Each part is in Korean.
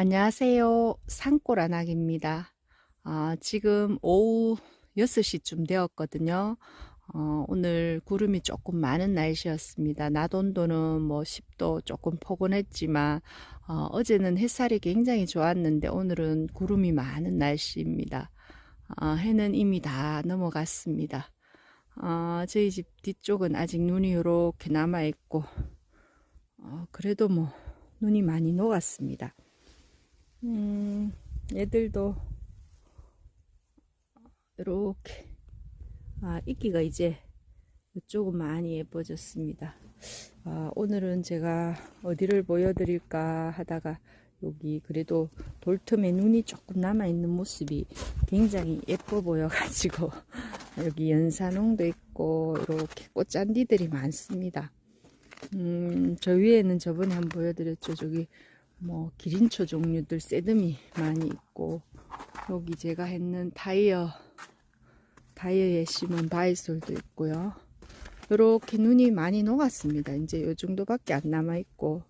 안녕하세요. 산골아낙입니다. 아, 지금 오후 6시쯤 되었거든요. 어, 오늘 구름이 조금 많은 날씨였습니다. 낮 온도는 뭐 10도 조금 포근했지만, 어, 제는 햇살이 굉장히 좋았는데, 오늘은 구름이 많은 날씨입니다. 어, 해는 이미 다 넘어갔습니다. 어, 저희 집 뒤쪽은 아직 눈이 이렇게 남아있고, 어, 그래도 뭐, 눈이 많이 녹았습니다. 음, 얘들도 이렇게 아, 이끼가 이제 이쪽은 많이 예뻐졌습니다. 아, 오늘은 제가 어디를 보여드릴까 하다가 여기 그래도 돌틈에 눈이 조금 남아있는 모습이 굉장히 예뻐 보여가지고 여기 연산홍도 있고 이렇게 꽃잔디들이 많습니다. 음, 저 위에는 저번에 한번 보여드렸죠. 저기 뭐 기린초 종류들 새듬이 많이 있고 여기 제가 했는 타이어 타이어에 심은 바이솔도 있고요. 이렇게 눈이 많이 녹았습니다. 이제 요 정도밖에 안 남아 있고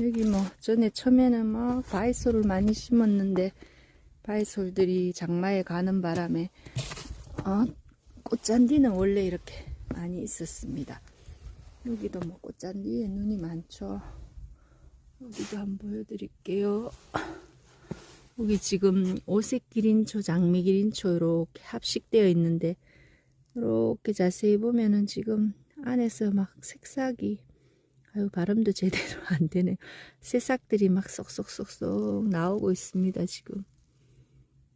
여기 뭐 전에 처음에는 뭐 바이솔을 많이 심었는데 바이솔들이 장마에 가는 바람에 어, 꽃잔디는 원래 이렇게 많이 있었습니다. 여기도 뭐 꽃잔디에 눈이 많죠. 여기도 한번 보여드릴게요. 여기 지금 오색 기린초, 장미 기린초 이렇게 합식되어 있는데 이렇게 자세히 보면은 지금 안에서 막 색삭이 아유 발음도 제대로 안 되네. 새싹들이 막 쏙쏙쏙쏙 나오고 있습니다 지금.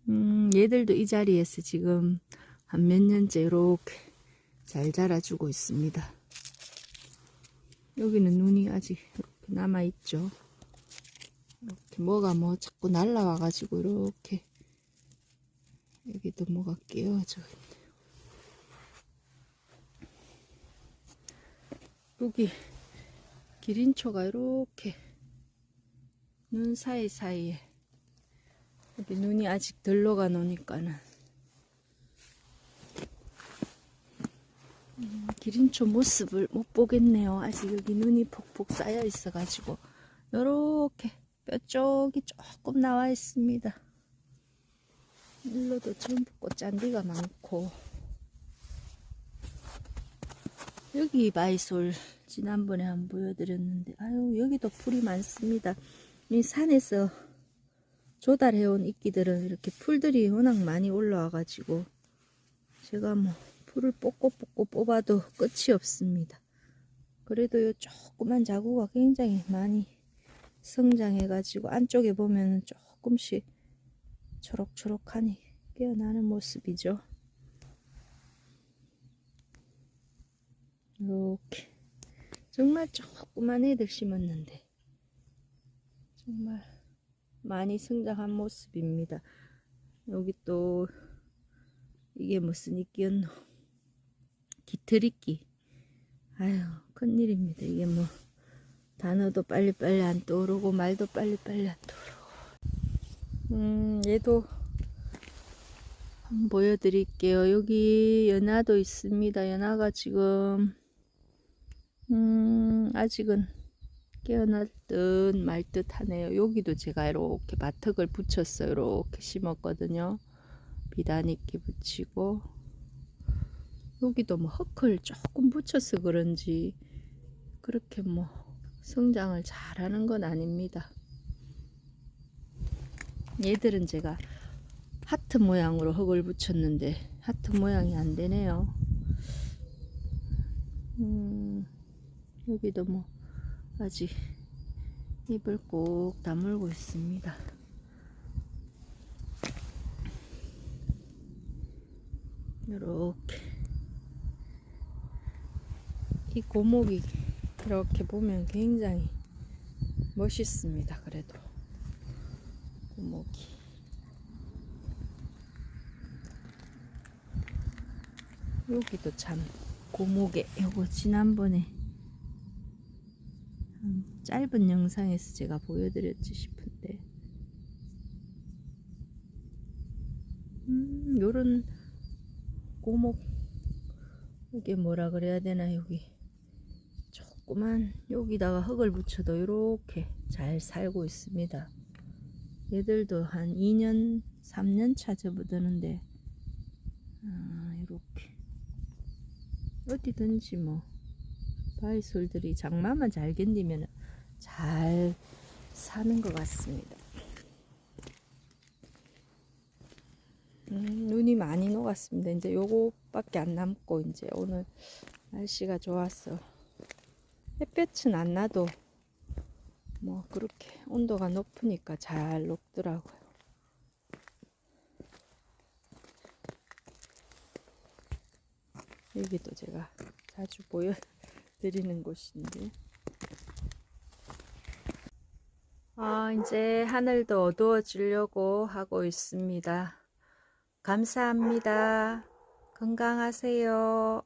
음 얘들도 이 자리에서 지금 한 몇 년째 이렇게 잘 자라주고 있습니다. 여기는 눈이 아직 이렇게 남아있죠. 이렇게 뭐가 뭐 자꾸 날라와가지고 이렇게 여기도 뭐가 끼어져 있네요. 여기 기린초가 이렇게 눈 사이사이에 여기 눈이 아직 덜 녹아 놓으니까는 기린초 모습을 못 보겠네요. 아직 여기 눈이 폭폭 쌓여 있어가지고 요렇게 뼈 쪽이 조금 나와 있습니다. 일로도 전부 꽃잔디가 많고 여기 바이솔 지난번에 한번 보여드렸는데 아유 여기도 풀이 많습니다. 이 산에서 조달해온 이끼들은 이렇게 풀들이 워낙 많이 올라와가지고 제가 뭐 풀을 뽑고 뽑고 뽑아도 끝이 없습니다. 그래도 요 조그만 자구가 굉장히 많이 성장해가지고 안쪽에 보면 조금씩 초록초록하니 깨어나는 모습이죠. 이렇게 정말 조그만 애들 심었는데 정말 많이 성장한 모습입니다. 여기 또 이게 무슨 이끼였노? 기트리끼. 아유, 큰일입니다. 이게 뭐, 단어도 빨리빨리 안 떠오르고, 말도 빨리빨리 안 떠오르고. 음, 얘도 한번 보여드릴게요. 여기 연화도 있습니다. 연화가 지금, 음, 아직은 깨어날 듯 말 듯 하네요. 여기도 제가 이렇게 마턱을 붙였어요. 이렇게 심었거든요. 비단이끼 붙이고, 여기도 뭐 흙을 조금 붙여서 그런지 그렇게 뭐 성장을 잘하는 건 아닙니다. 얘들은 제가 하트 모양으로 흙을 붙였는데 하트 모양이 안 되네요. 음, 여기도 뭐 아직 입을 꼭 다물고 있습니다. 이렇게 이 고목이 이렇게 보면 굉장히 멋있습니다. 그래도. 고목이. 여기도 참 고목에 요거 지난번에 짧은 영상에서 제가 보여드렸지 싶은데. 음 요런 고목 이게 뭐라 그래야 되나 여기 조그만 여기다가 흙을 붙여도 이렇게 잘 살고 있습니다. 얘들도 한 2년, 3년 차 접어드는데 아, 이렇게 어디든지 뭐 바이솔들이 장마만 잘 견디면 잘 사는 것 같습니다. 음, 눈이 많이 녹았습니다. 이제 요거밖에 안 남고 이제 오늘 날씨가 좋았어. 햇볕은 안 나도 뭐 그렇게 온도가 높으니까 잘 녹더라고요. 여기도 제가 자주 보여드리는 곳인데. 아, 이제 하늘도 어두워지려고 하고 있습니다. 감사합니다. 건강하세요.